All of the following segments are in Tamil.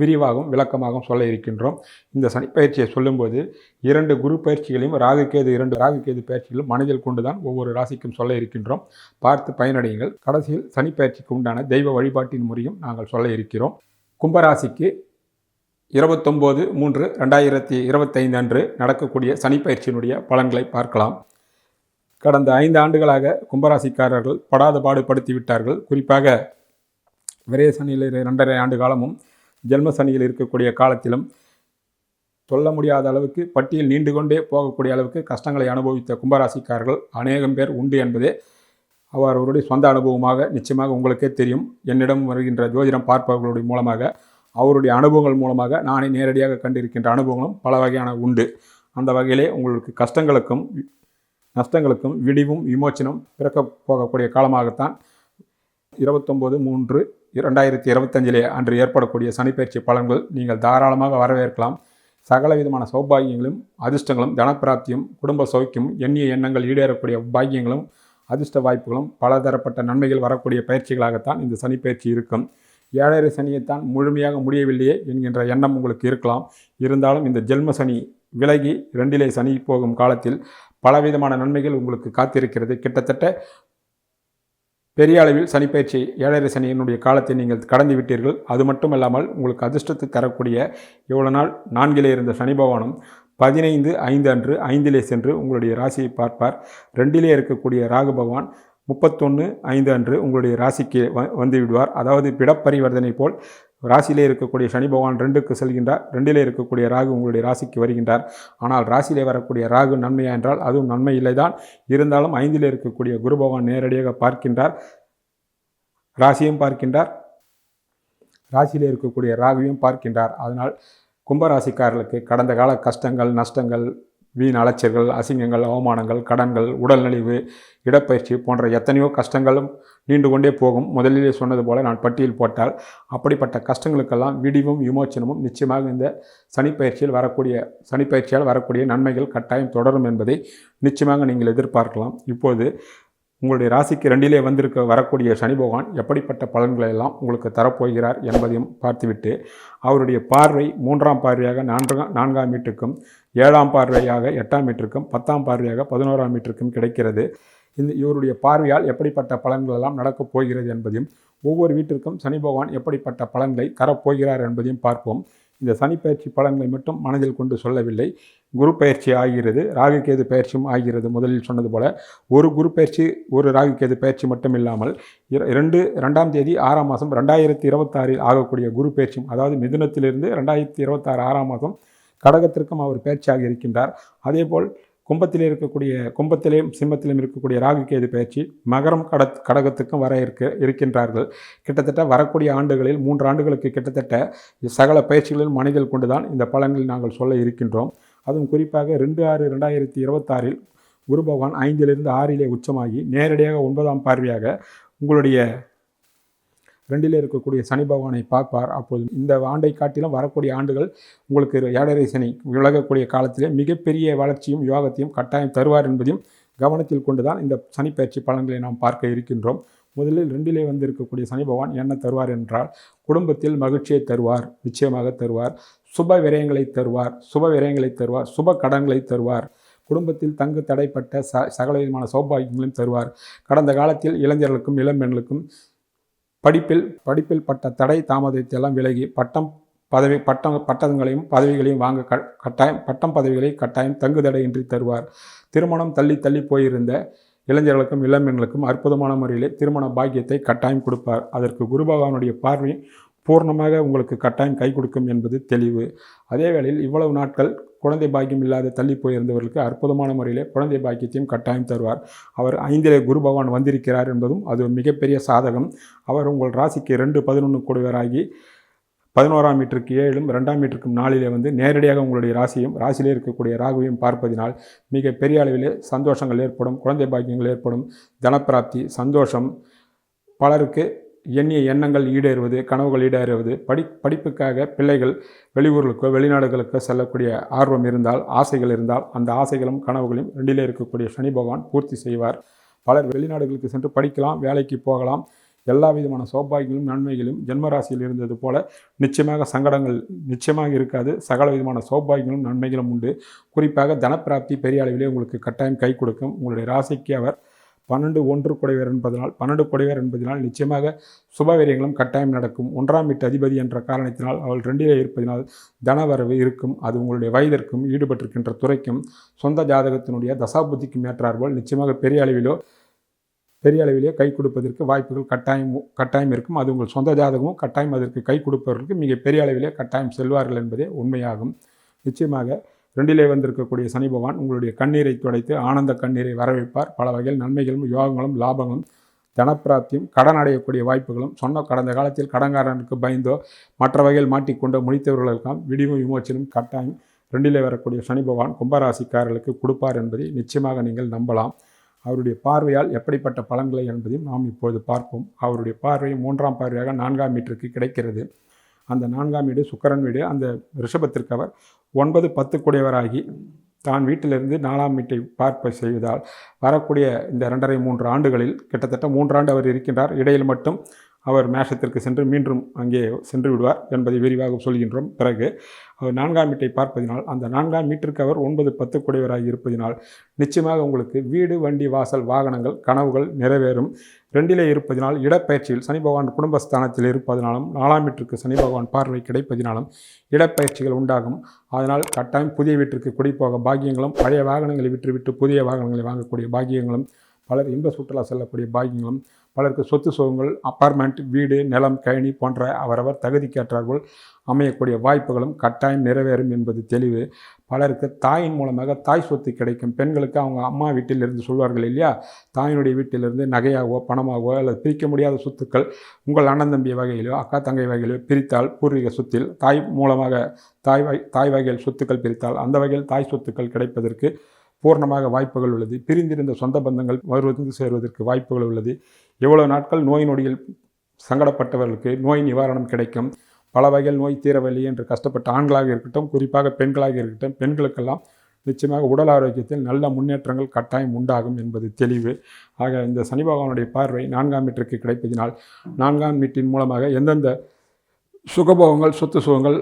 விரிவாகவும் விளக்கமாகவும் சொல்ல இருக்கின்றோம். இந்த சனிப்பயிற்சியை சொல்லும்போது இரண்டு குரு பயிற்சிகளையும் ராகுகேது இரண்டு ராகுகேது பயிற்சிகளும் மனதில் கொண்டுதான் ஒவ்வொரு ராசிக்கும் சொல்ல இருக்கின்றோம். பார்த்து பயனடையுங்கள். கடைசியில் சனிப்பயிற்சிக்கு உண்டான தெய்வ வழிபாட்டின் முறையும் நாங்கள் சொல்ல இருக்கிறோம். கும்பராசிக்கு இருபத்தொம்போது மூன்று ரெண்டாயிரத்தி இருபத்தைந்து அன்று நடக்கக்கூடிய சனிப்பயிற்சியினுடைய பலன்களை பார்க்கலாம். கடந்த ஐந்து ஆண்டுகளாக கும்பராசிக்காரர்கள் படாத பாடுபடுத்தி விட்டார்கள். குறிப்பாக விரேசனில் சனியில் இரண்டரை ஆண்டு காலமும் ஜென்ம சனியில் இருக்கக்கூடிய காலத்திலும் சொல்ல முடியாத அளவுக்கு பட்டியல் நீண்டு கொண்டே போகக்கூடிய அளவுக்கு கஷ்டங்களை அனுபவித்த கும்பராசிக்காரர்கள் அநேகம் பேர் உண்டு என்பதே அவர் அவருடைய சொந்த அனுபவமாக நிச்சயமாக உங்களுக்கே தெரியும். என்னிடம் வருகின்ற ஜோதிடம் பார்ப்பவர்களுடைய மூலமாக அவருடைய அனுபவங்கள் மூலமாக நானே நேரடியாக கண்டிருக்கின்ற அனுபவங்களும் பல வகையான உண்டு. அந்த வகையிலே உங்களுக்கு கஷ்டங்களுக்கும் நஷ்டங்களுக்கும் விடிவும் விமோச்சனம் பிறக்க போகக்கூடிய காலமாகத்தான் இருபத்தொம்போது மூன்று இரண்டாயிரத்தி இருபத்தஞ்சிலே அன்று ஏற்படக்கூடிய சனிப்பயிற்சி பலன்கள் நீங்கள் தாராளமாக வரவேற்கலாம். சகல விதமான சௌபாகியங்களும் அதிர்ஷ்டங்களும் தனப்பிராப்தியும் குடும்ப சௌக்கியம் எண்ணிய எண்ணங்கள் ஈடேறக்கூடிய பாக்கியங்களும் அதிர்ஷ்ட வாய்ப்புகளும் பலதரப்பட்ட நன்மைகள் வரக்கூடிய பயிற்சிகளாகத்தான் இந்த சனிப்பயிற்சி இருக்கும். ஏழரை சனியைத்தான் முழுமையாக முடியவில்லையே என்கின்ற எண்ணம் உங்களுக்கு இருக்கலாம். இருந்தாலும் இந்த ஜென்ம சனி விலகி ரெண்டிலே சனி போகும் காலத்தில் பலவிதமான நன்மைகள் உங்களுக்கு காத்திருக்கிறது. கிட்டத்தட்ட பெரிய அளவில் சனிப்பயிற்சி ஏழரை சனியினுடைய காலத்தை நீங்கள் கடந்து விட்டீர்கள். அது மட்டும் இல்லாமல் உங்களுக்கு அதிர்ஷ்டத்தை தரக்கூடிய இவ்வளோ நாள்? நான்கிலே இருந்த சனி பகவானும் பதினைந்து ஐந்து அன்று ஐந்திலே சென்று உங்களுடைய ராசியை பார்ப்பார். ரெண்டிலே இருக்கக்கூடிய ராகு பகவான் முப்பத்தொன்று ஐந்து அன்று உங்களுடைய ராசிக்கு வ வந்து விடுவார். அதாவது பிடப்பரிவர்த்தனை போல் ராசியிலே இருக்கக்கூடிய சனி பகவான் ரெண்டுக்கு செல்கின்றார். ரெண்டிலே இருக்கக்கூடிய ராகு உங்களுடைய ராசிக்கு வருகின்றார். ஆனால் ராசியிலே வரக்கூடிய ராகு நன்மையா என்றால் அதுவும் நன்மை இல்லைதான். இருந்தாலும் ஐந்திலே இருக்கக்கூடிய குரு பகவான் நேரடியாக பார்க்கின்றார். ராசியும் பார்க்கின்றார். ராசியிலே இருக்கக்கூடிய ராகுவையும் பார்க்கின்றார். அதனால் கும்பராசிக்காரர்களுக்கு கடந்த கால கஷ்டங்கள் நஷ்டங்கள் வீண் அலைச்சல்கள் அசிங்கங்கள் அவமானங்கள் கடன்கள் உடல்நலிவு இடப்பயிற்சி போன்ற எத்தனையோ கஷ்டங்களும் நீண்டு கொண்டே போகும். முதலிலே சொன்னது போல நான் பட்டியல் போட்டால் அப்படிப்பட்ட கஷ்டங்களுக்கெல்லாம் விடிவும் விமோச்சனமும் நிச்சயமாக இந்த சனிப்பயிற்சியில் வரக்கூடிய சனிப்பயிற்சியால் வரக்கூடிய நன்மைகள் கட்டாயம் தொடரும் என்பதை நிச்சயமாக நீங்கள் எதிர்பார்க்கலாம். இப்போது உங்களுடைய ராசிக்கு ரெண்டிலே வந்திருக்க வரக்கூடிய சனி பகவான் எப்படிப்பட்ட பலன்களை எல்லாம் உங்களுக்கு தரப்போகிறார் என்பதையும் பார்த்துவிட்டு அவருடைய பார்வை மூன்றாம் பார்வையாக நான்காம் நான்காம் வீட்டுக்கும் ஏழாம் பார்வையாக எட்டாம் மீட்டருக்கும் பத்தாம் பார்வையாக பதினோராம் மீட்டருக்கும் கிடைக்கிறது. இந்த இவருடைய பார்வையால் எப்படிப்பட்ட பலன்கள் எல்லாம் நடக்கப் போகிறது என்பதையும் ஒவ்வொரு வீட்டிற்கும் சனி பகவான் எப்படிப்பட்ட பலன்களை தரப்போகிறார் என்பதையும் பார்ப்போம். இந்த சனிப்பயிற்சி பலன்களை மட்டும் மனதில் கொண்டு சொல்லவில்லை. குரு பயிற்சி ஆகிறது ராகுகேது பயிற்சியும் ஆகிறது. முதலில் சொன்னது போல ஒரு குரு பயிற்சி ஒரு ராகுகேது பயிற்சி மட்டும் இல்லாமல் இரண்டு ரெண்டாம் தேதி ஆறாம் மாதம் ரெண்டாயிரத்தி இருபத்தாறில் ஆகக்கூடிய குரு பயிற்சியும் அதாவது மிதுனத்திலிருந்து ரெண்டாயிரத்தி இருபத்தாறு ஆறாம் மாதம் கடகத்திற்கும் அவர் பயிற்சியாக இருக்கின்றார். அதேபோல் கும்பத்திலே இருக்கக்கூடிய கும்பத்திலேயும் சிம்மத்திலும் இருக்கக்கூடிய ராகுகேது பயிற்சி மகரம் கட கடகத்துக்கும் வர இருக்க இருக்கின்றார்கள். கிட்டத்தட்ட வரக்கூடிய ஆண்டுகளில் மூன்று ஆண்டுகளுக்கு கிட்டத்தட்ட சகல பயிற்சிகளில் மனிதல் கொண்டுதான் இந்த பலன்களை நாங்கள் சொல்ல இருக்கின்றோம். அதுவும் குறிப்பாக ரெண்டு ஆறு ரெண்டாயிரத்தி இருபத்தாறில் குரு பகவான் ஐந்திலிருந்து ஆறிலே உச்சமாகி நேரடியாக ஒன்பதாம் பார்வையாக உங்களுடைய ரெண்டிலே இருக்கக்கூடிய சனி பகவானை பார்ப்பார். அப்போது இந்த ஆண்டை காட்டிலும் வரக்கூடிய ஆண்டுகள் உங்களுக்கு ஏழரை சனி விலகக்கூடிய காலத்திலே மிகப்பெரிய வளர்ச்சியும் யோகத்தையும் கட்டாயம் தருவார் என்பதையும் கவனத்தில் கொண்டுதான் இந்த சனிப்பயிற்சி பலன்களை நாம் பார்க்க இருக்கின்றோம். முதலில் ரெண்டிலே வந்து இருக்கக்கூடிய சனி பகவான் என்ன தருவார் என்றால் குடும்பத்தில் மகிழ்ச்சியை தருவார் நிச்சயமாக தருவார். சுப விரயங்களை தருவார் சுப விரயங்களை தருவார் சுப கடன்களை தருவார். குடும்பத்தில் தங்கு தடைப்பட்ட ச சகல விதமான சௌபாகியங்களையும் தருவார். கடந்த காலத்தில் இளைஞர்களுக்கும் இளம்பெண்களுக்கும் படிப்பில் படிப்பில் பட்ட தடை தாமதத்தை எல்லாம் விலகி பட்டம் பதவி பட்டம் பட்டங்களையும் பதவிகளையும் வாங்க க கட்டாயம் பட்டம் பதவிகளை கட்டாயம் தங்குதடையின்றி தருவார். திருமணம் தள்ளி தள்ளி போயிருந்த இளைஞர்களுக்கும் இளம்பெண்களுக்கும் அற்புதமான முறையிலே திருமண பாக்கியத்தை கட்டாயம் கொடுப்பார். அதற்கு குரு பகவானுடைய பார்வை பூர்ணமாக உங்களுக்கு கட்டாயம் கை கொடுக்கும் என்பது தெளிவு. அதே வேளையில் இவ்வளவு நாட்கள் குழந்தை பாக்கியம் இல்லாத தள்ளி போயிருந்தவர்களுக்கு அற்புதமான முறையில் குழந்தை பாக்கியத்தையும் கட்டாயம் தருவார். அவர் ஐந்திலே குரு பகவான் வந்திருக்கிறார் என்பதும் அது மிகப்பெரிய சாதகம். அவர் உங்கள் ராசிக்கு ரெண்டு பதினொன்று கூடியவராகி பதினோராம் மீட்டருக்கு ஏழும் ரெண்டாம் மீட்டருக்கும் நாளிலே வந்து நேரடியாக உங்களுடைய ராசியும் ராசியிலே இருக்கக்கூடிய ராகுவையும் பார்ப்பதினால் மிக பெரிய அளவிலே சந்தோஷங்கள் ஏற்படும் குழந்தை பாக்கியங்கள் ஏற்படும் தனப்பிராப்தி சந்தோஷம். பலருக்கு எண்ணிய எண்ணங்கள் ஈடேறுவது கனவுகள் ஈடேறுவது படி படிப்புக்காக பிள்ளைகள் வெளியூர்களுக்கோ வெளிநாடுகளுக்கோ செல்லக்கூடிய ஆர்வம் இருந்தால் ஆசைகள் இருந்தால் அந்த ஆசைகளும் கனவுகளையும் ரெண்டிலே இருக்கக்கூடிய சனி பகவான் பூர்த்தி செய்வார். பலர் வெளிநாடுகளுக்கு சென்று படிக்கலாம் வேலைக்கு போகலாம். எல்லா விதமான சௌபாகியங்களும் நன்மைகளும் ஜென்மராசியில் இருந்தது போல நிச்சயமாக சங்கடங்கள் நிச்சயமாக இருக்காது. சகல விதமான சௌபாகியங்களும் நன்மைகளும் உண்டு. குறிப்பாக தனப்பிராப்தி பெரிய அளவிலே உங்களுக்கு கட்டாயம் கை கொடுக்கும். உங்களுடைய ராசிக்கு அவர் பன்னெண்டு ஒன்று குடைவர் என்பதனால் பன்னெண்டு குடைவர் என்பதனால் நிச்சயமாக சுபவீரியங்களும் கட்டாயம் நடக்கும். ஒன்றாம் வீட்டு அதிபதி என்ற காரணத்தினால் அவள் ரெண்டிலே இருப்பதனால் தனவரவு இருக்கும். அது உங்களுடைய வயதிற்கும் ஈடுபட்டிருக்கின்ற துறைக்கும் சொந்த ஜாதகத்தினுடைய தசாபுத்திக்கும் ஏற்றார்போல் நிச்சயமாக பெரிய அளவிலோ பெரிய அளவிலேயே கை கொடுப்பதற்கு வாய்ப்புகள் கட்டாயம் கட்டாயம் இருக்கும். அது உங்கள் சொந்த ஜாதகமும் கட்டாயம் அதற்கு கை கொடுப்பவர்களுக்கு மிக பெரிய அளவிலே கட்டாயம் செல்வார்கள் என்பதே உண்மையாகும். நிச்சயமாக ரெண்டிலே வந்திருக்கக்கூடிய சனி பகவான் உங்களுடைய கண்ணீரை துடைத்து ஆனந்த கண்ணீரை வரவேற்பார். பல வகையில் நன்மைகளும் யோகங்களும் லாபங்களும் தனப்பிராப்தியும் கடன் அடையக்கூடிய வாய்ப்புகளும் சொன்ன கடந்த காலத்தில் கடன்காரனுக்கு பயந்தோ மற்ற வகையில் மாட்டிக்கொண்டோ முடித்தவர்களுக்கெல்லாம் விடிவு விமோச்சனம் கட்டாயம் ரெண்டிலே வரக்கூடிய சனி பகவான் கும்பராசிக்காரர்களுக்கு கொடுப்பார் என்பதை நிச்சயமாக நீங்கள் நம்பலாம். அவருடைய பார்வையால் எப்படிப்பட்ட பலன்களை என்பதையும் நாம் இப்பொழுது பார்ப்போம். அவருடைய பார்வை மூன்றாம் பார்வையாக நான்காம் மீட்டருக்கு கிடைக்கிறது. அந்த நான்காம் வீடு சுக்கரன் வீடு அந்த ரிஷபத்திற்கு அவர் ஒன்பது பத்து கூடியவராகி தான் வீட்டிலிருந்து நாலாம் வீட்டை பார்ப்ப செய்வதால் வரக்கூடிய இந்த ரெண்டரை மூன்று ஆண்டுகளில் கிட்டத்தட்ட மூன்றாண்டு அவர் இருக்கின்றார். இடையில் மட்டும் அவர் மேஷத்திற்கு சென்று மீண்டும் அங்கே சென்று விடுவார் என்பதை விரிவாக சொல்கின்றோம். பிறகு அவர் நான்காம் வீட்டை பார்ப்பதினால் அந்த நான்காம் மீட்டருக்கு அவர் ஒன்பது பத்து குடையவராக இருப்பதினால் நிச்சயமாக உங்களுக்கு வீடு வண்டி வாசல் வாகனங்கள் கனவுகள் நிறைவேறும். ரெண்டிலே இருப்பதினால் இடப்பயிற்சியில் சனி பகவான் குடும்பஸ்தானத்தில் இருப்பதனாலும் நாலாம் வீட்டிற்கு சனி பகவான் பார்வை கிடைப்பதினாலும் இடப்பயிற்சிகள் உண்டாகும். அதனால் கட்டாயம் புதிய வீட்டிற்கு குடிப்போக பாக்கியங்களும் பழைய வாகனங்களை விற்றுவிட்டு புதிய வாகனங்களை வாங்கக்கூடிய பாக்கியங்களும் பலர் இன்ப சுற்றுலா செல்லக்கூடிய பாக்கியங்களும் பலருக்கு சொத்து சுகங்கள் அப்பார்ட்மெண்ட் வீடு நிலம் கழனி போன்ற அவரவர் தகுதிக்கேற்றார்கள் அமையக்கூடிய வாய்ப்புகளும் கட்டாயம் நிறைவேறும் என்பது தெளிவு. பலருக்கு தாயின் மூலமாக தாய் சொத்து கிடைக்கும். பெண்களுக்கு அவங்க அம்மா வீட்டிலிருந்து சொல்வார்கள் இல்லையா? தாயினுடைய வீட்டிலிருந்து நகையாகவோ பணமாகவோ அல்லது பிரிக்க முடியாத சொத்துக்கள் உங்கள் அண்ணன் தம்பி வகையிலோ அக்கா தங்கை வகையிலோ பிரித்தால் பூர்வீக சொத்தில் தாய் மூலமாக தாய் தாய் வகையில் சொத்துக்கள் பிரித்தால் அந்த வகையில் தாய் சொத்துக்கள் கிடைப்பதற்கு பூர்ணமாக வாய்ப்புகள் உள்ளது. பிரிந்திருந்த சொந்த பந்தங்கள் வருவதற்கு சேர்வதற்கு வாய்ப்புகள் உள்ளது. எவ்வளோ நாட்கள் நோய் நொடியில் சங்கடப்பட்டவர்களுக்கு நோய் நிவாரணம் கிடைக்கும். பல வகையில் நோய் தீரவில்லை என்று கஷ்டப்பட்ட ஆண்களாக இருக்கட்டும் குறிப்பாக பெண்களாக இருக்கட்டும் பெண்களுக்கெல்லாம் நிச்சயமாக உடல் ஆரோக்கியத்தில் நல்ல முன்னேற்றங்கள் கட்டாயம் உண்டாகும் என்பது தெளிவு. ஆக இந்த சனி பகவானுடைய பார்வை நான்காம் மீட்டருக்கு கிடைப்பதினால் நான்காம் மீட்டின் மூலமாக எந்தெந்த சுகபோகங்கள் சொத்து சுகங்கள்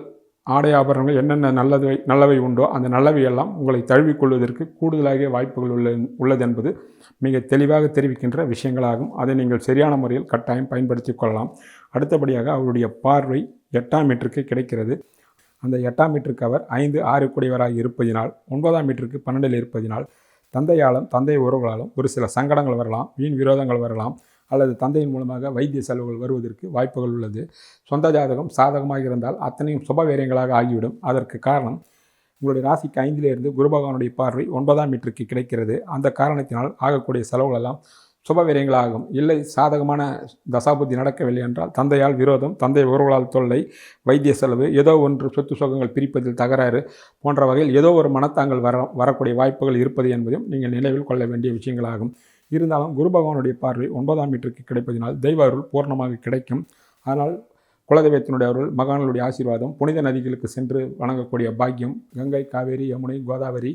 ஆடை ஆபரணங்கள் என்னென்ன நல்லது நல்லவை உண்டோ அந்த நல்லவை எல்லாம் உங்களை தழுவிக்கொள்வதற்கு கூடுதலாகிய வாய்ப்புகள் உள்ள உள்ளது என்பது மிக தெளிவாக தெரிவிக்கின்ற விஷயங்களாகும். அதை நீங்கள் சரியான முறையில் கட்டாயம் பயன்படுத்தி கொள்ளலாம். அடுத்தபடியாக அவருடைய பார்வை எட்டாம் மீட்டருக்கு கிடைக்கிறது. அந்த எட்டாம் மீட்டருக்கு அவர் ஐந்து ஆறு கூடியவராக இருப்பதினால் ஒன்பதாம் மீட்டருக்கு பன்னெண்டில் இருப்பதினால் தந்தையாலும் தந்தை உறவுகளாலும் ஒரு சில சங்கடங்கள் வரலாம் வீண் விரோதங்கள் வரலாம். அல்லது தந்தையின் மூலமாக வைத்திய செலவுகள் வருவதற்கு வாய்ப்புகள் உள்ளது. சொந்த ஜாதகம் சாதகமாக இருந்தால் அத்தனையும் சுபவேரியங்களாக ஆகிவிடும். அதற்கு காரணம் உங்களுடைய ராசிக்கு ஐந்திலிருந்து குரு பகவானுடைய பார்வை ஒன்பதாம் மீட்டருக்கு கிடைக்கிறது. அந்த காரணத்தினால் ஆகக்கூடிய செலவுகள் எல்லாம் சுபவீரியங்களாகும் இல்லை சாதகமான தசாபுத்தி நடக்கவில்லை என்றால் தந்தையால் விரோதம் தந்தை உறவுகளால் தொல்லை வைத்திய செலவு ஏதோ ஒன்று சொத்து சுகங்கள் பிரிப்பதில் தகராறு போன்ற வகையில் ஏதோ ஒரு மனத்தாங்கள் வர வரக்கூடிய வாய்ப்புகள் இருப்பது என்பதையும் நீங்கள் நினைவில் கொள்ள வேண்டிய விஷயங்களாகும். இருந்தாலும் குரு பகவானுடைய பார்வை ஒன்பதாம் மீட்டருக்கு கிடைப்பதினால் தெய்வ அருள் பூர்ணமாக கிடைக்கும். அதனால் குலதெய்வத்தினுடைய அருள் மகான்களுடைய ஆசீர்வாதம் புனித நதிகளுக்கு சென்று வணங்கக்கூடிய பாக்கியம் கங்கை காவேரி யமுனை கோதாவரி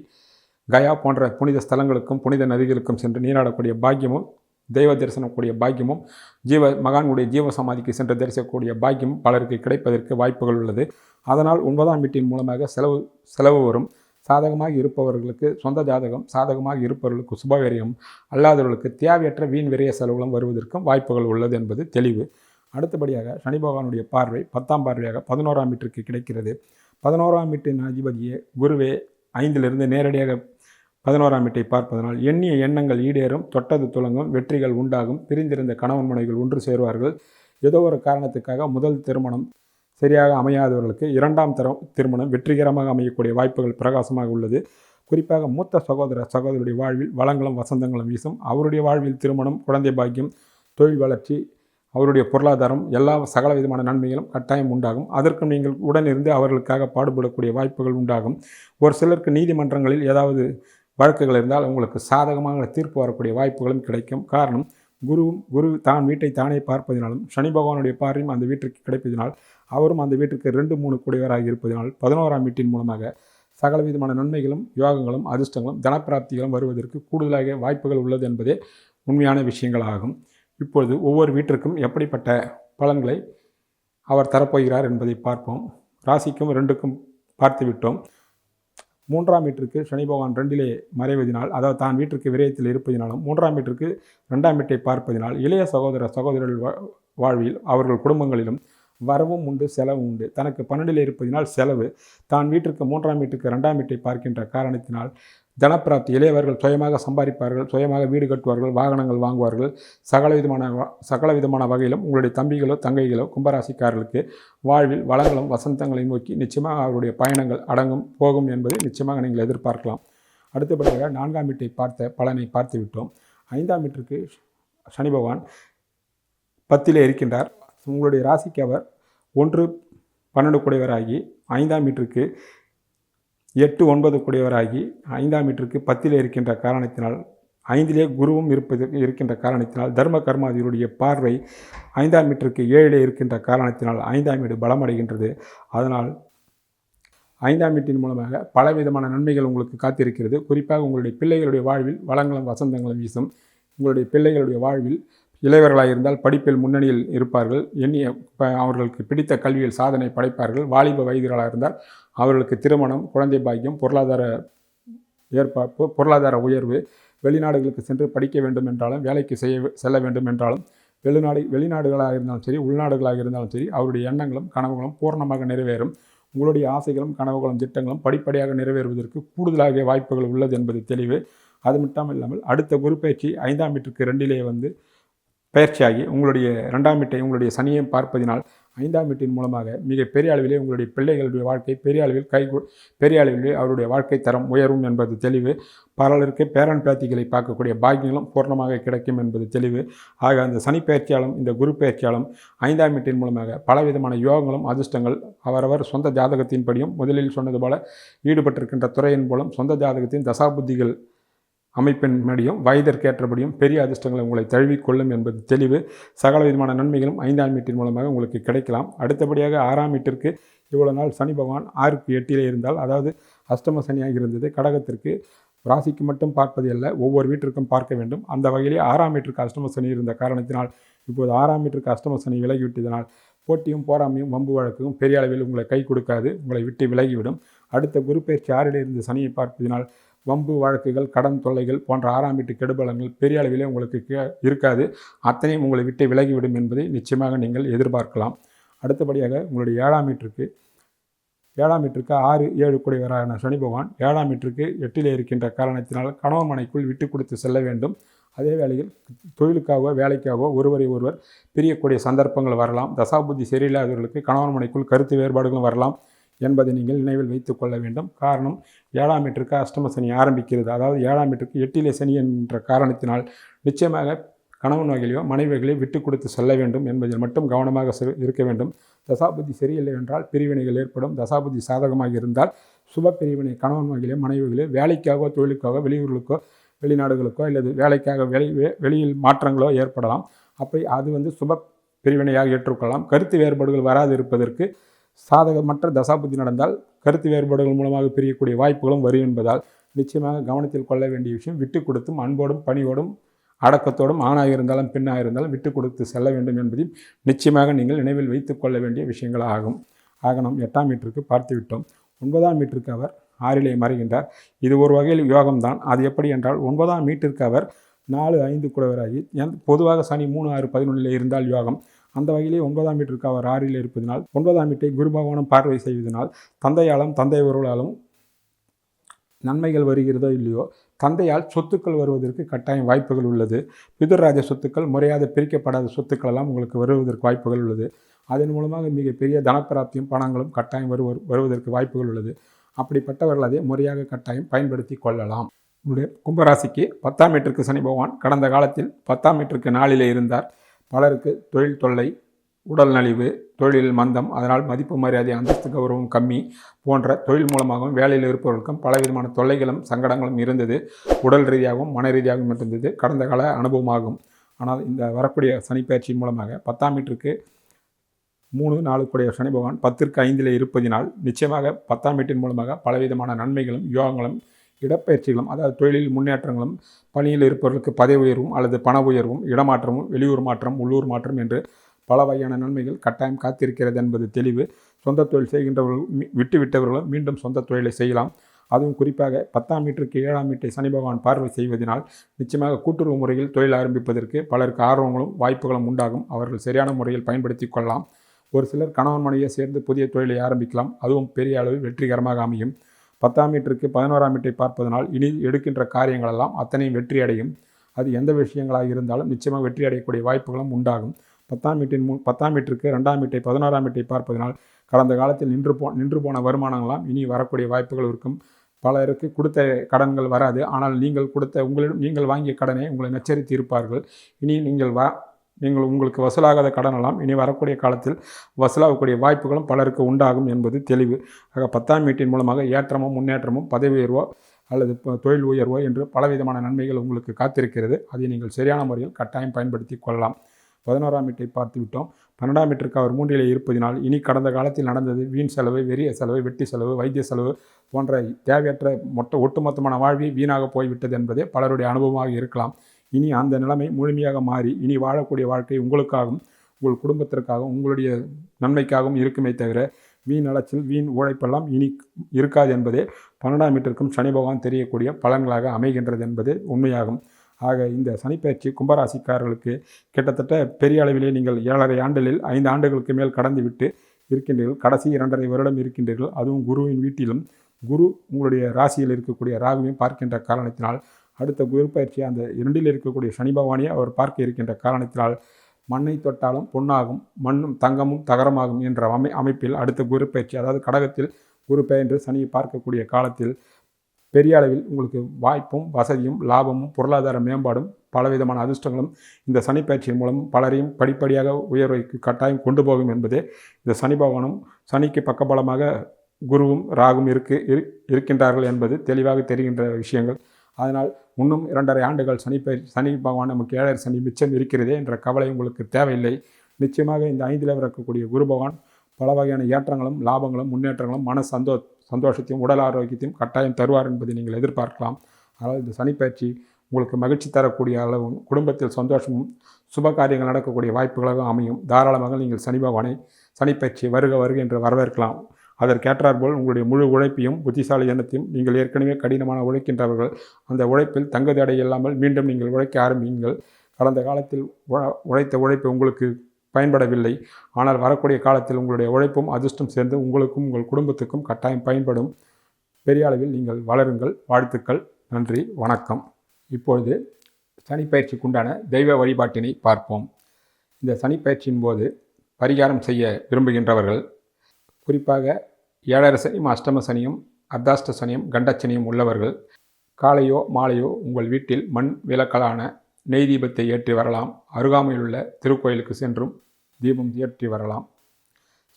கயா போன்ற புனித ஸ்தலங்களுக்கும் புனித நதிகளுக்கும் சென்று நீராடக்கூடிய பாக்கியமும் தெய்வ தரிசனம் கூடிய பாக்கியமும் ஜீவ மகான்களுடைய ஜீவ சமாதிக்கு சென்று தரிசிக்கக்கூடிய பாக்கியமும் பலருக்கு கிடைப்பதற்கு வாய்ப்புகள் உள்ளது. அதனால் ஒன்பதாம் வீட்டின் மூலமாக செலவு செலவு வரும். சாதகமாக இருப்பவர்களுக்கு சொந்த ஜாதகம் சாதகமாக இருப்பவர்களுக்கு சுபவரியம் அல்லாதவர்களுக்கு தேவையற்ற வீண் விரைய செலவுகளும் வருவதற்கும் வாய்ப்புகள் உள்ளது என்பது தெளிவு. அடுத்தபடியாக சனி பகவானுடைய பார்வை பத்தாம் பார்வையாக பதினோராம் வீட்டிற்கு கிடைக்கிறது. பதினோராம் வீட்டின் அதிபதியே குருவே ஐந்திலிருந்து நேரடியாக பதினோராம் வீட்டை பார்ப்பதனால் எண்ணிய எண்ணங்கள் ஈடேறும் தொட்டது துலங்கும் வெற்றிகள் உண்டாகும் பிரிந்திருந்த கணவன் மனைவிகள் ஒன்று சேருவார்கள். ஏதோ ஒரு காரணத்துக்காக முதல் திருமணம் சரியாக அமையாதவர்களுக்கு இரண்டாம் தரம் திருமணம் வெற்றிகரமாக அமையக்கூடிய வாய்ப்புகள் பிரகாசமாக உள்ளது. குறிப்பாக மூத்த சகோதர சகோதரருடைய வாழ்வில் வளங்களும் வசந்தங்களும் வீசும். அவருடைய வாழ்வில் திருமணம் குழந்தை பாக்கியம் தொழில் வளர்ச்சி அவருடைய பொருளாதாரம் எல்லா சகல விதமான நன்மைகளும் கட்டாயம் உண்டாகும். அதற்கும் நீங்கள் உடனிருந்து அவர்களுக்காக பாடுபடக்கூடிய வாய்ப்புகள் உண்டாகும். ஒரு சிலருக்கு நீதிமன்றங்களில் ஏதாவது வழக்குகள் இருந்தால் உங்களுக்கு சாதகமாக தீர்ப்பு வரக்கூடிய வாய்ப்புகளும் கிடைக்கும். காரணம் குருவும் குரு தான் வீட்டை தானே பார்ப்பதினாலும் சனி பகவானுடைய பார்வையும் அந்த வீட்டிற்கு கிடைப்பதினால் அவரும் அந்த வீட்டிற்கு ரெண்டு மூணு கூடியவராக இருப்பதினால் பதினோராம் வீட்டின் மூலமாக சகல விதமான நன்மைகளும் யோகங்களும் அதிர்ஷ்டங்களும் தனப்பிராப்திகளும் வருவதற்கு கூடுதலாக வாய்ப்புகள் உள்ளது என்பதே உண்மையான விஷயங்கள் ஆகும் இப்பொழுது ஒவ்வொரு வீட்டிற்கும் எப்படிப்பட்ட பலன்களை அவர் தரப்போகிறார் என்பதை பார்ப்போம். ராசிக்கும் ரெண்டுக்கும் பார்த்து விட்டோம் மூன்றாம் வீட்டிற்கு சனி பகவான் ரெண்டிலே மறைவதினால் அதாவது தான் வீட்டிற்கு விரயத்தில் இருப்பதினாலும் மூன்றாம் வீட்டிற்கு ரெண்டாம் வீட்டை பார்ப்பதினால் இளைய சகோதர சகோதரர்கள் வாழ்வில் அவர்கள் குடும்பங்களிலும் வரவும் உண்டு செலவும் உண்டு. தனக்கு பன்னெண்டில் இருப்பதினால் செலவு. தான் வீட்டிற்கு மூன்றாம் வீட்டுக்கு ரெண்டாம் வீட்டை பார்க்கின்ற காரணத்தினால் தனப்பிராப்தி இளையவர்கள் சுயமாக சம்பாதிப்பார்கள் சுயமாக வீடு கட்டுவார்கள் வாகனங்கள் வாங்குவார்கள். சகல விதமான சகல விதமான வகையிலும் உங்களுடைய தம்பிகளோ தங்கைகளோ கும்பராசிக்காரர்களுக்கு வாழ்வில் வளங்களும் வசந்தங்களை நோக்கி நிச்சயமாக அவருடைய பயணங்கள் அடங்கும் போகும் என்பதை நிச்சயமாக நீங்கள் எதிர்பார்க்கலாம். அடுத்தபடியாக நான்காம் வீட்டை பார்த்த பலனை பார்த்து விட்டோம் ஐந்தாம் வீட்டிற்கு சனி பகவான் பத்திலே இருக்கின்றார். உங்களுடைய ராசிக்கு அவர் ஒன்று பன்னெண்டு குடைவராகி ஐந்தாம் வீட்டிற்கு எட்டு ஒன்பது கூடியவராகி ஐந்தாம் வீட்டிற்கு பத்தில் இருக்கின்ற காரணத்தினால் ஐந்திலே குருவும் இருப்பது இருக்கின்ற காரணத்தினால் தர்ம கர்மாதிகளுடைய பார்வை ஐந்தாம் வீட்டிற்கு ஏழிலே இருக்கின்ற காரணத்தினால் ஐந்தாம் வீடு பலமடைகின்றது. அதனால் ஐந்தாம் வீட்டின் மூலமாக பலவிதமான நன்மைகள் உங்களுக்கு காத்திருக்கிறது. குறிப்பாக உங்களுடைய பிள்ளைகளுடைய வாழ்வில் வளங்களும் வசந்தங்களும் வீசும். உங்களுடைய பிள்ளைகளுடைய வாழ்வில் இளையவர்களாக இருந்தால் படிப்பில் முன்னணியில் இருப்பார்கள். எண்ணிய அவர்களுக்கு பிடித்த கல்வியில் சாதனை படைப்பார்கள். வாலிப வைத்தியர்களாக இருந்தால் அவர்களுக்கு திருமணம் குழந்தை பாக்கியம் பொருளாதார ஏற்பாப்பு பொருளாதார உயர்வு வெளிநாடுகளுக்கு சென்று படிக்க வேண்டும் என்றாலும் வேலைக்கு செய்ய செல்ல வேண்டும் என்றாலும் வெளிநாடு வெளிநாடுகளாக இருந்தாலும் சரி உள்நாடுகளாக இருந்தாலும் சரி அவருடைய எண்ணங்களும் கனவுகளும் பூர்ணமாக நிறைவேறும். உங்களுடைய ஆசைகளும் கனவுகளும் திட்டங்களும் படிப்படியாக நிறைவேறுவதற்கு கூடுதலாக வாய்ப்புகள் உள்ளது என்பது தெளிவு. அது மட்டும் இல்லாமல் அடுத்த குரு ஐந்தாம் மீட்டருக்கு ரெண்டிலே வந்து பயிற்சியாகி உங்களுடைய ரெண்டாம் வீட்டை உங்களுடைய சனியை பார்ப்பதினால் ஐந்தாம் வீட்டின் மூலமாக மிக பெரிய அளவிலே உங்களுடைய பிள்ளைகளுடைய வாழ்க்கை பெரிய அளவில் கை பெரிய அளவிலே அவருடைய வாழ்க்கை தரம் உயரும் என்பது தெளிவு. பலருக்கு பேரன் பேத்திகளை பார்க்கக்கூடிய பாக்கியங்களும் பூர்ணமாக கிடைக்கும் என்பது தெளிவு. ஆக அந்த சனி பயிற்சியாலும் இந்த குரு பயிற்சியாலும் ஐந்தாம் வீட்டின் மூலமாக பலவிதமான யோகங்களும் அதிர்ஷ்டங்கள் அவரவர் சொந்த ஜாதகத்தின்படியும் முதலில் சொன்னது போல ஈடுபட்டிருக்கின்ற துறையின் மூலம் சொந்த ஜாதகத்தின் தசாபுத்திகள் அமைப்பின் மேடியும் வயதிற்கேற்றபடியும் பெரிய அதிர்ஷ்டங்களை உங்களை தழுவிக்கொள்ளும் என்பது தெளிவு. சகல விதமான நன்மைகளும் ஐந்தாம் வீட்டின் மூலமாக உங்களுக்கு கிடைக்கலாம். அடுத்தபடியாக ஆறாம் வீட்டிற்கு இவ்வளோ நாள் சனி பகவான் ஆறுக்கு எட்டிலே இருந்தால் அதாவது அஷ்டம சனியாக இருந்தது கடகத்திற்கு ராசிக்கு மட்டும் பார்ப்பது அல்ல ஒவ்வொரு வீட்டிற்கும் பார்க்க வேண்டும். அந்த வகையிலே ஆறாம் வீட்டிற்கு அஷ்டம சனி இருந்த காரணத்தினால் இப்போது ஆறாம் வீட்டிற்கு அஷ்டம சனி விலகிவிட்டதனால் போட்டியும் போராமையும் வம்பு வழக்கும் பெரிய அளவில் உங்களை கை கொடுக்காது உங்களை விட்டு விலகிவிடும். அடுத்த குரு பயிற்சி ஆறிலிருந்து சனியை பார்ப்பதினால் வம்பு வழக்குகள் கடன் தொல்லைகள் போன்ற ஆறாம் வீட்டு கெடுபலங்கள் பெரிய அளவிலே உங்களுக்கு இருக்காது. அத்தனையும் உங்களை விட்டு விலகிவிடும் என்பதை நிச்சயமாக நீங்கள் எதிர்பார்க்கலாம். அடுத்தபடியாக உங்களுடைய ஏழாம் வீட்டிற்கு ஏழாம் வீட்டிற்கு ஆறு ஏழு குடைவரான சனி பகவான் ஏழாம் வீட்டிற்கு எட்டிலே இருக்கின்ற காரணத்தினால் கணவன் மனைக்குள் விட்டு கொடுத்து செல்ல வேண்டும். அதே வேளையில் தொழிலுக்காகவோ வேலைக்காகவோ ஒருவரை ஒருவர் பிரியக்கூடிய சந்தர்ப்பங்கள் வரலாம். தசாபுத்தி சரியில்லாதவர்களுக்கு கணவன் மனைக்குள் கருத்து வேறுபாடுகளும் வரலாம். என்பதை நீங்கள் நினைவில் வைத்துக் கொள்ள வேண்டும். காரணம் ஏழாம் மீட்டருக்கு அஷ்டம சனி ஆரம்பிக்கிறது. அதாவது ஏழாம் மீட்டருக்கு எட்டிலே சனி என்ற காரணத்தினால் நிச்சயமாக கணவன் வகையிலையோ மனைவிகளையோ விட்டு கொடுத்து செல்ல வேண்டும் என்பதில் மட்டும் கவனமாக இருக்க வேண்டும். தசாபுத்தி சரியில்லை என்றால் பிரிவினைகள் ஏற்படும். தசாபுத்தி சாதகமாக இருந்தால் சுப பிரிவினை கணவன் வகையிலே மனைவிகளே வேலைக்காகவோ தொழிலுக்காக வெளியூர்களுக்கோ வெளிநாடுகளுக்கோ அல்லது வேலைக்காக வெளி வெளியில் மாற்றங்களோ ஏற்படலாம். அப்படி அது வந்து சுப பிரிவினையாக ஏற்றுக்கொள்ளலாம். கருத்து வேறுபாடுகள் வராது இருப்பதற்கு சாதகமற்ற தசாபுத்தி நடந்தால் கருத்து வேறுபாடுகள் மூலமாக பிரியக்கூடிய வாய்ப்புகளும் வரும் என்பதால் நிச்சயமாக கவனத்தில் கொள்ள வேண்டிய விஷயம் விட்டு கொடுத்தும் அன்போடும் பணியோடும் அடக்கத்தோடும் ஆணாக இருந்தாலும் பெண்ணாக இருந்தாலும் விட்டு கொடுத்து செல்ல வேண்டும் என்பதையும் நிச்சயமாக நீங்கள் நினைவில் வைத்து கொள்ள வேண்டிய விஷயங்கள் ஆகும் ஆக நாம் எட்டாம் மீட்டருக்கு பார்த்துவிட்டோம். ஒன்பதாம் மீட்டருக்கு அவர் ஆறிலே மறைகின்றார். இது ஒரு வகையில் யோகம்தான். அது எப்படி என்றால் ஒன்பதாம் மீட்டிற்கு அவர் நாலு ஐந்து குடவராகி பொதுவாக சனி மூணு ஆறு பதினொன்றில் இருந்தால் யோகம். அந்த வகையிலே ஒன்பதாம் வீட்டிற்கு அவர் ஆறில் இருப்பதனால் ஒன்பதாம் வீட்டை குரு பகவானம் பார்வை செய்வதனால் தந்தையாலும் தந்தை உறவுகளாலும் நன்மைகள் வருகிறதோ இல்லையோ தந்தையால் சொத்துக்கள் வருவதற்கு கட்டாயம் வாய்ப்புகள் உள்ளது. பிதர்ராஜ சொத்துக்கள் முறையாக பிரிக்கப்படாத சொத்துக்கள் எல்லாம் உங்களுக்கு வருவதற்கு வாய்ப்புகள் உள்ளது. அதன் மூலமாக மிகப்பெரிய தனப்பிராப்தியும் பணங்களும் கட்டாயம் வரு வருவதற்கு வாய்ப்புகள் உள்ளது. அப்படிப்பட்டவர்கள் அதை முறையாக கட்டாயம் பயன்படுத்தி கொள்ளலாம். உங்களுடைய கும்பராசிக்கு பத்தாம் மீட்டருக்கு சனி பகவான் கடந்த காலத்தில் பத்தாம் மீட்டருக்கு நாளிலே இருந்தார். பலருக்கு தொழில் தொல்லை உடல் நலிவு தொழிலில் மந்தம் அதனால் மதிப்பு மரியாதை அந்தஸ்து கௌரவம் கம்மி போன்ற தொழில் மூலமாகவும் வேலையில் இருப்பவர்களுக்கும் பலவிதமான தொல்லைகளும் சங்கடங்களும் இருந்தது. உடல் ரீதியாகவும் மன ரீதியாகவும் இருந்தது. கடந்த கால அனுபவமாகும். ஆனால் இந்த வரக்கூடிய சனிப்பயிற்சியின் மூலமாக பத்தாம் வீட்டிற்கு மூணு நாலு கூடிய சனி பகவான் பத்திற்கு ஐந்தில் இருப்பதினால் நிச்சயமாக பத்தாம் வீட்டின் மூலமாக பலவிதமான நன்மைகளும் யோகங்களும் இடப்பெயர்ச்சிகளும் அதாவது தொழிலில் முன்னேற்றங்களும் பணியில் இருப்பவர்களுக்கு பதவி உயர்வும் அல்லது பண உயர்வும் இடமாற்றமும் வெளியூர் மாற்றம் உள்ளூர் மாற்றம் என்று பல வகையான நன்மைகள் கட்டாயம் காத்திருக்கிறது என்பது தெளிவு. சொந்த தொழில் செய்கின்றவர்கள் விட்டுவிட்டவர்களும் விட்டு விட்டவர்களும் மீண்டும் சொந்த தொழிலை செய்யலாம். அதுவும் குறிப்பாக பத்தாம் மீட்டருக்கு ஏழாம் மீட்டை சனி பகவான் பார்வை செய்வதனால் நிச்சயமாக கூட்டுறவு முறையில் தொழில் ஆரம்பிப்பதற்கு பலருக்கு ஆர்வங்களும் வாய்ப்புகளும் உண்டாகும். அவர்கள் சரியான முறையில் பயன்படுத்தி கொள்ளலாம். ஒரு சிலர் கணவன் மனைவியை சேர்ந்து புதிய தொழிலை ஆரம்பிக்கலாம். அதுவும் பெரிய அளவில் வெற்றிகரமாக அமையும். பத்தாம் மீட்டருக்கு பதினோராம் மீட்டை பார்ப்பதனால் இனி எடுக்கின்ற காரியங்களெல்லாம் அத்தனையும் வெற்றி அடையும் அது எந்த விஷயங்களாக இருந்தாலும் நிச்சயமாக வெற்றி அடையக்கூடிய வாய்ப்புகளும் உண்டாகும். பத்தாம் மீட்டின் மூ பத்தாம் மீட்டருக்கு ரெண்டாம் மீட்டை பதினோராம் மீட்டை பார்ப்பதனால் கடந்த காலத்தில் நின்று போ நின்று போன வருமானங்களாம் இனி வரக்கூடிய வாய்ப்புகள் இருக்கும். பலருக்கு கொடுத்த கடன்கள் வராது. ஆனால் நீங்கள் கொடுத்த உங்களிடம் நீங்கள் வாங்கிய கடனை உங்களை நச்சரித்து இருப்பார்கள். இனி நீங்கள் வா நீங்கள் உங்களுக்கு வசூலாகாத கடனெல்லாம் இனி வரக்கூடிய காலத்தில் வசூலாகக்கூடிய வாய்ப்புகளும் பலருக்கு உண்டாகும் என்பது தெளிவு. ஆக பத்தாம் வீட்டின் மூலமாக ஏற்றமும் முன்னேற்றமும் பதவி உயர்வோ அல்லது தொழில் உயர்வோ என்று பலவிதமான நன்மைகள் உங்களுக்கு காத்திருக்கிறது. அதை நீங்கள் சரியான முறையில் கட்டாயம் பயன்படுத்தி கொள்ளலாம். பதினோராம் வீட்டை பார்த்து விட்டோம். பன்னெண்டாம் வீட்டிற்கு அவர் மூன்றிலே இருப்பதினால் இனி கடந்த காலத்தில் நடந்தது வீண் செலவு வெறிய செலவு வெட்டி செலவு வைத்திய செலவு போன்ற தேவையற்ற மொத்த ஒட்டுமொத்தமான வாழ்வி வீணாக போய்விட்டது என்பதே பலருடைய அனுபவமாக இருக்கலாம். இனி அந்த நிலைமை முழுமையாக மாறி இனி வாழக்கூடிய வாழ்க்கை உங்களுக்காகவும் உங்கள் குடும்பத்திற்காகவும் உங்களுடைய நன்மைக்காகவும் இருக்குமே தவிர வீண் அலைச்சல் வீண் உழைப்பெல்லாம் இனி இருக்காது என்பதே பன்னெண்டாம் வீட்டிற்கும் சனி பகவான் தெரியக்கூடிய பலன்களாக அமைகின்றது என்பது உண்மையாகும். ஆக இந்த சனிப்பயிற்சி கும்பராசிக்காரர்களுக்கு கிட்டத்தட்ட பெரிய அளவிலே நீங்கள் ஏழரை ஆண்டுகளில் ஐந்து ஆண்டுகளுக்கு மேல் கடந்துவிட்டு இருக்கின்றீர்கள். கடைசி இரண்டரை வருடம் இருக்கின்றீர்கள். அதுவும் குருவின் வீட்டிலும் குரு உங்களுடைய ராசியில் இருக்கக்கூடிய ராகுவையும் பார்க்கின்ற காரணத்தினால் அடுத்த குரு பயிற்சி அந்த இரண்டில் இருக்கக்கூடிய சனி பகவானியை அவர் பார்க்க இருக்கின்ற காரணத்தினால் மண்ணை தொட்டாலும் பொன்னாகும் மண்ணும் தங்கமும் தகரமாகும் என்ற அமை அமைப்பில் அடுத்த குரு பயிற்சி அதாவது கடகத்தில் குரு பெயர்ந்து சனியை பார்க்கக்கூடிய காலத்தில் பெரிய அளவில் உங்களுக்கு வாய்ப்பும் வசதியும் லாபமும் பொருளாதார மேம்பாடும் பலவிதமான அதிர்ஷ்டங்களும் இந்த சனி பயிற்சியின் மூலம் பலரையும் படிப்படியாக உயர்வைக்கு கட்டாயம் கொண்டு போகும் என்பதே இந்த சனி பகவானும் சனிக்கு பக்கபலமாக குருவும் ராகும் இருக்கு இரு- இருக்கின்றார்கள் என்பது தெளிவாக தெரிகின்ற விஷயங்கள். அதனால் இன்னும் இரண்டரை ஆண்டுகள் சனி பயிற்சி சனி பகவான் நமக்கு ஏழரை சனி மிச்சம் இருக்கிறதே என்ற கவலை உங்களுக்கு தேவையில்லை. நிச்சயமாக இந்த ஐந்தில் இருக்கக்கூடிய குரு பகவான் பல வகையான ஏற்றங்களும் லாபங்களும் முன்னேற்றங்களும் மன சந்தோ சந்தோஷத்தையும் உடல் ஆரோக்கியத்தையும் கட்டாயம் தருவார் என்பதை நீங்கள் எதிர்பார்க்கலாம். அதாவது இந்த சனிப்பயிற்சி உங்களுக்கு மகிழ்ச்சி தரக்கூடிய அளவும் குடும்பத்தில் சந்தோஷமும் சுப காரியங்கள் நடக்கக்கூடிய வாய்ப்புகளாக அமையும். தாராளமாக நீங்கள் சனி பகவானை சனிப்பயிற்சி வருக வருக என்று வரவேற்கலாம். அதற்கேற்றாற்போல் உங்களுடைய முழு உழைப்பையும் புத்திசாலி எண்ணத்தையும் நீங்கள் ஏற்கனவே கடினமான உழைக்கின்றவர்கள் அந்த உழைப்பில் தங்கது தடை இல்லாமல் மீண்டும் நீங்கள் உழைக்க ஆரம்பியுங்கள். கடந்த காலத்தில் உழ- உழைத்த உழைப்பு உங்களுக்கு பயன்படவில்லை. ஆனால் வரக்கூடிய காலத்தில் உங்களுடைய உழைப்பும் அதிர்ஷ்டம் சேர்ந்து உங்களுக்கும் உங்கள் குடும்பத்துக்கும் கட்டாயம் பயன்படும். பெரிய அளவில் நீங்கள் வளருங்கள். வாழ்த்துக்கள். நன்றி. வணக்கம். இப்பொழுது சனிப்பயிற்சிக்குண்டான தெய்வ வழிபாட்டினை பார்ப்போம். இந்த சனிப்பயிற்சியின் போது பரிகாரம் செய்ய விரும்புகின்றவர்கள் குறிப்பாக ஏழரை சனியும் அஷ்டம சனியும் அர்த்தாஷ்ட சனியும் கண்டச்சனியும் உள்ளவர்கள் காலையோ மாலையோ உங்கள் வீட்டில் மண் விளக்கலான நெய் தீபத்தை ஏற்றி வரலாம். அருகாமையில் உள்ள திருக்கோயிலுக்கு சென்றும் தீபம் ஏற்றி வரலாம்.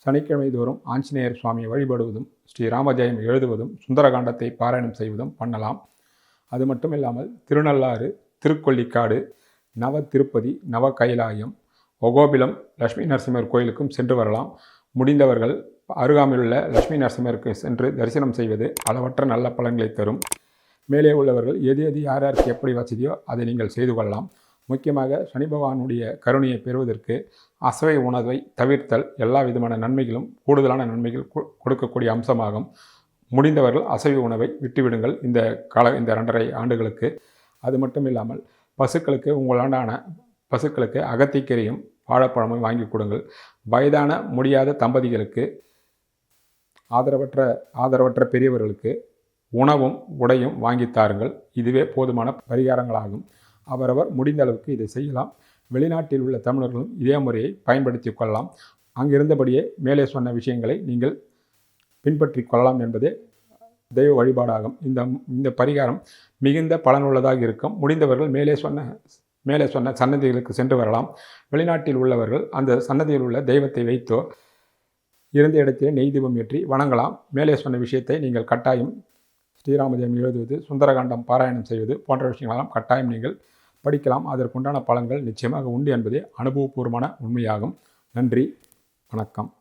சனிக்கிழமை தோறும் ஆஞ்சநேயர் சுவாமியை வழிபடுவதும் ஸ்ரீராமஜெயம் எழுதுவதும் சுந்தரகாண்டத்தை பாராயணம் செய்வதும் பண்ணலாம். அது மட்டும் இல்லாமல் திருநள்ளாறு திருக்கொல்லிக்காடு நவ திருப்பதி நவ கைலாயம் ஒகோபிலம் லட்சுமி நரசிம்மர் கோயிலுக்கும் சென்று வரலாம். முடிந்தவர்கள் அருகாமையில் உள்ள லட்சுமி நரசிம்மருக்கு சென்று தரிசனம் செய்வது அளவற்ற நல்ல பலன்களை தரும். மேலே உள்ளவர்கள் எது எது யார் யாருக்கு எப்படி வசதியோ அதை நீங்கள் செய்து கொள்ளலாம். முக்கியமாக சனி பகவானுடைய கருணையை பெறுவதற்கு அசவை உணவை தவிர்த்தல் எல்லா விதமான நன்மைகளும் கூடுதலான நன்மைகள் கொ- கொடுக்கக்கூடிய அம்சமாகும். முடிந்தவர்கள் அசைவ உணவை விட்டுவிடுங்கள் இந்த கால இந்த ரெண்டரை ஆண்டுகளுக்கு. அது மட்டும் இல்லாமல் பசுக்களுக்கு உங்களாண்டான பசுக்களுக்கு அகத்திக்கீரையும் வாழைப்பழமும் வாங்கி கொடுங்கள். வயதான முடியாத தம்பதிகளுக்கு ஆதரவற்ற ஆதரவற்ற பெரியவர்களுக்கு உணவும் உடையும் வாங்கி தாருங்கள். இதுவே போதுமான பரிகாரங்களாகும். அவரவர் முடிந்த அளவுக்கு இதை செய்யலாம். வெளிநாட்டில் உள்ள தமிழர்களும் இதே முறையை பயன்படுத்தி கொள்ளலாம். அங்கிருந்தபடியே மேலே சொன்ன விஷயங்களை நீங்கள் பின்பற்றி கொள்ளலாம் என்பதே தெய்வ வழிபாடாகும். இந்த இந்த பரிகாரம் மிகுந்த பலனுள்ளதாக இருக்கும். முடிந்தவர்கள் மேலே சொன்ன மேலே சொன்ன சன்னதிகளுக்கு சென்று வரலாம். வெளிநாட்டில் உள்ளவர்கள் அந்த சன்னதியில் உள்ள தெய்வத்தை வைத்தோ இருந்த இடத்திலே நெய் தீபம் ஏற்றி வணங்கலாம். மேலே சொன்ன விஷயத்தை நீங்கள் கட்டாயம் ஸ்ரீராமஜெயம் எழுதுவது சுந்தரகாண்டம் பாராயணம் செய்வது போன்ற விஷயங்களெல்லாம் கட்டாயம் நீங்கள் படிக்கலாம். அதற்குண்டான பலன்கள் நிச்சயமாக உண்டு என்பதே அனுபவபூர்வமான உண்மையாகும். நன்றி வணக்கம்.